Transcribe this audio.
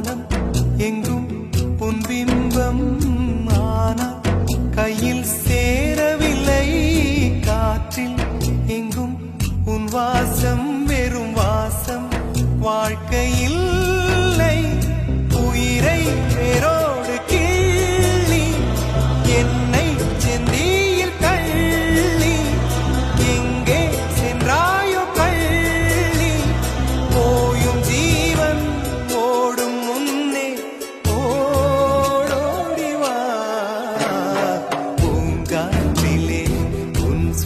வானம் எங்கும் உன் பிம்பம் ஆனால் கையில் சேரவில்லை. காற்றில் எங்கும் உன் வாசம் வெறும் வாசம் வாழ்க்கையில்